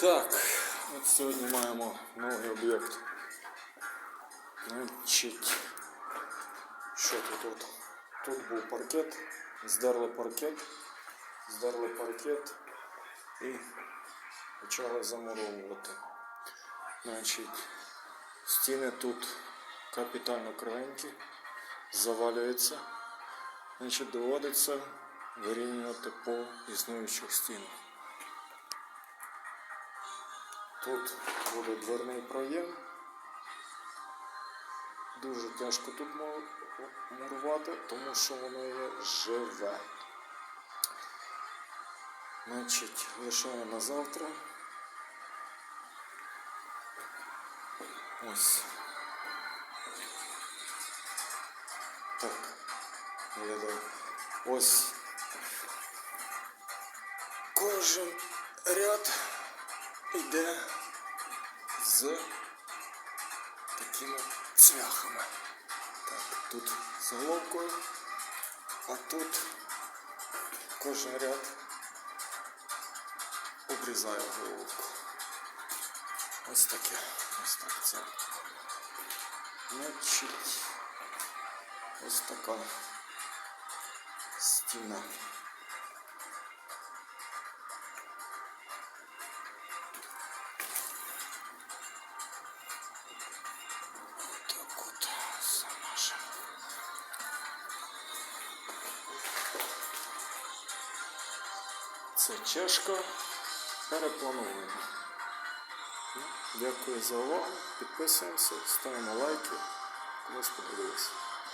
Так, от сьогодні маємо новий об'єкт. Що тут? Тут, тут був паркет, здерли паркет, здерли паркет і почали замуровувати. Значить, стіни тут капітально кривенькі, завалюються. Значить, доводиться вирівнювати по існуючих стінах. Тут буде дверний проєм. Дуже тяжко тут му- мурувати, тому що воно є живе. Значить, лишаю на завтра. Ось. Так. Виглядає. Ось. Кожен ряд йде з такими цвяхами. Так, тут з головкою, а тут кожен ряд обрізає головку. Ось таке. Ось так це. Значить, ось така стіна. Це чашка переплановуємо. Ну, Дякую за увагу. Підписуємося, ставимо лайки. Комусь сподобалось.